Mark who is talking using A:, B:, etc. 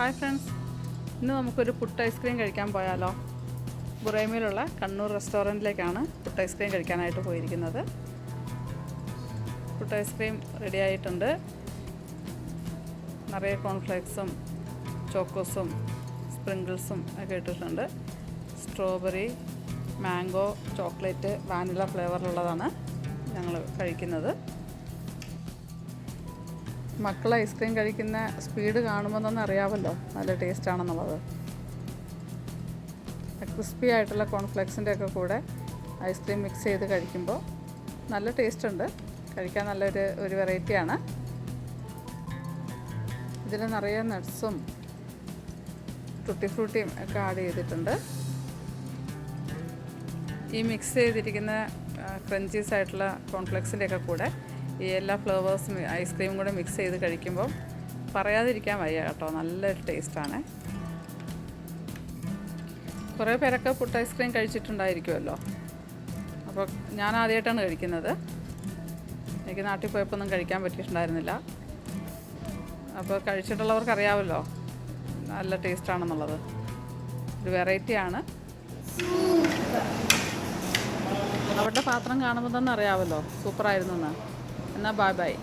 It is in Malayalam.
A: ഹായ് ഫ്രണ്ട്സ് ഇന്ന് നമുക്കൊരു പുട്ട് ഐസ്ക്രീം കഴിക്കാൻ പോയാലോ? ബുറൈമയിലുള്ള കണ്ണൂർ റെസ്റ്റോറന്റിലേക്കാണ് പുട്ട് ഐസ്ക്രീം കഴിക്കാനായിട്ട് പോയിരിക്കുന്നത്. പുട്ട് ഐസ്ക്രീം റെഡി ആയിട്ടുണ്ട്. നിറയെ കോൺഫ്ലേക്സും ചോക്കോസും സ്പ്രിങ്കിൾസും ഒക്കെ ഇട്ടിട്ടുണ്ട്. സ്ട്രോബെറി മാംഗോ ചോക്ലേറ്റ് വാനില ഫ്ലേവറിലുള്ളതാണ് ഞങ്ങൾ കഴിക്കുന്നത്. മക്കൾ ഐസ്ക്രീം കഴിക്കുന്ന സ്പീഡ് കാണുമ്പോൾ തന്നെ അറിയാമല്ലോ. നല്ല ടേസ്റ്റ് ആണെന്നുള്ളത്. ക്രിസ്പി ആയിട്ടുള്ള കോൺഫ്ലെക്സിന്റെ ഒക്കെ കൂടെ ഐസ്ക്രീം മിക്സ് ചെയ്ത് കഴിക്കുമ്പോൾ നല്ല ടേസ്റ്റ് ഉണ്ട്. കഴിക്കാൻ നല്ലൊരു ഒരു വെറൈറ്റിയാണ് ഇതിൽ നിറയെ നട്ട്സും ടുട്ടി ഫ്രൂട്ടിയും ഒക്കെ ആഡ് ചെയ്തിട്ടുണ്ട്. ഈ മിക്സ് ചെയ്തിരിക്കുന്ന ക്രഞ്ചീസ് ആയിട്ടുള്ള കോൺഫ്ലെക്സിന്റെ ഒക്കെ കൂടെ ഈ എല്ലാ ഫ്ലേവേഴ്സും ഐസ്ക്രീമും കൂടെ മിക്സ് ചെയ്ത് കഴിക്കുമ്പോൾ പറയാതിരിക്കാൻ വയ്യ കേട്ടോ. നല്ലൊരു ടേസ്റ്റാണ്. കുറേ പേരൊക്കെ പുട്ട് ഐസ്ക്രീം കഴിച്ചിട്ടുണ്ടായിരിക്കുമല്ലോ. അപ്പോൾ ഞാൻ ആദ്യമായിട്ടാണ് കഴിക്കുന്നത്. എനിക്ക് നാട്ടിൽ പോയപ്പോൾ ഒന്നും കഴിക്കാൻ പറ്റിയിട്ടുണ്ടായിരുന്നില്ല. അപ്പോൾ കഴിച്ചിട്ടുള്ളവർക്ക് അറിയാമല്ലോ നല്ല ടേസ്റ്റാണെന്നുള്ളത്. ഒരു വെറൈറ്റിയാണ് അവരുടെ പാത്രം കാണുമ്പോൾ തന്നെ അറിയാമല്ലോ സൂപ്പറായിരുന്നു എന്ന് na barba aí.